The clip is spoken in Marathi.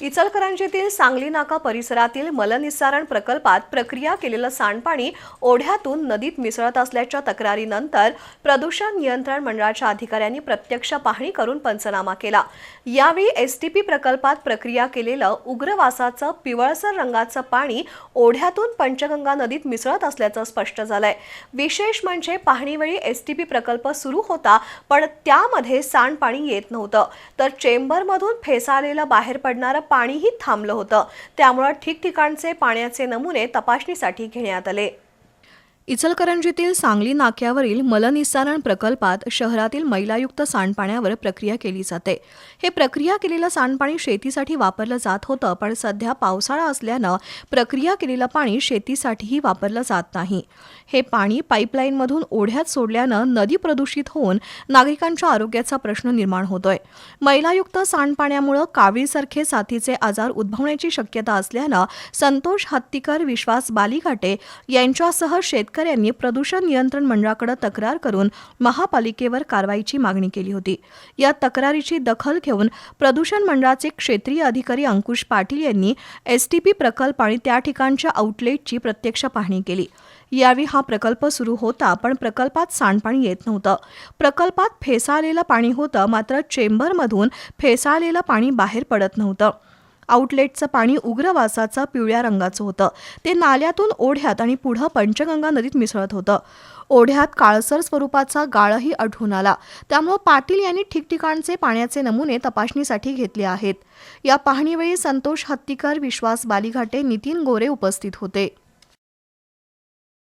इचलकरंजीतील सांगली नाका परिसरातील मलनिस्सारण प्रकल्पात प्रक्रिया केलेलं सांडपाणी ओढ्यातून नदीत मिसळत असल्याच्या तक्रारीनंतर प्रदूषण नियंत्रण मंडळाच्या अधिकाऱ्यांनी प्रत्यक्ष पाहणी करून पंचनामा केला. यावेळी एसटीपी प्रकल्पात प्रक्रिया केलेलं उग्रवासाचं पिवळसर रंगाचं पाणी ओढ्यातून पंचगंगा नदीत मिसळत असल्याचं स्पष्ट झालंय. विशेष म्हणजे पाहणीवेळी एसटीपी प्रकल्प सुरू होता पण त्यामध्ये सांडपाणी येत नव्हतं. तर चेंबरमधून फेसाळलेलं बाहेर पडणारं पाणीही थांबलं होतं. त्यामुळं ठिकठिकाणचे पाण्याचे नमुने तपासणीसाठी घेण्यात आले. इचलकरंजीतील सांगली नाक्यावरील मलनिस्सारण प्रकल्पात शहरातील मैलायुक्त सांडपाण्यावर प्रक्रिया केली जाते. हे प्रक्रिया केलेलं सांडपाणी शेतीसाठी वापरलं जात होतं पण सध्या पावसाळा असल्यानं प्रक्रिया केलेलं पाणी शेतीसाठीही वापरलं जात नाही. हे पाणी पाईपलाईनमधून ओढ्यात सोडल्यानं नदी प्रदूषित होऊन नागरिकांच्या आरोग्याचा प्रश्न निर्माण होतोय. मैलायुक्त सांडपाण्यामुळं कावीळसारखे साथीचे आजार उद्भवण्याची शक्यता असल्यानं संतोष हत्तीकर विश्वास बालिघाटे यांच्यासह शेतकरी यांनी प्रदूषण नियंत्रण मंडळाकडे तक्रार करून महापालिकेवर कारवाईची मागणी केली होती. या तक्रारीची दखल घेऊन प्रदूषण मंडळाचे क्षेत्रीय अधिकारी अंकुश पाटील यांनी एसटीपी प्रकल्प आणि त्या ठिकाणच्या आउटलेटची प्रत्यक्ष पाहणी केली. यावेळी हा प्रकल्प सुरू होता पण प्रकल्पात सांडपाणी येत नव्हतं. प्रकल्पात फेसाळलेलं पाणी होतं मात्र चेंबरमधून फेसाळलेलं पाणी बाहेर पडत नव्हतं. आउटलेटचं पाणी उग्र वासाचं पिवळ्या रंगाचं होतं. ते नाल्यातून ओढ्यात आणि पुढं पंचगंगा नदीत मिसळत होतं. ओढ्यात काळसर स्वरूपाचा गाळही आढळून आला. त्यामुळं पाटील यांनी ठिकठिकाणचे पाण्याचे नमुने तपासणीसाठी घेतले आहेत. या पाहणीवेळी संतोष हत्तीकर विश्वास बालिघाटे नितीन गोरे उपस्थित होते.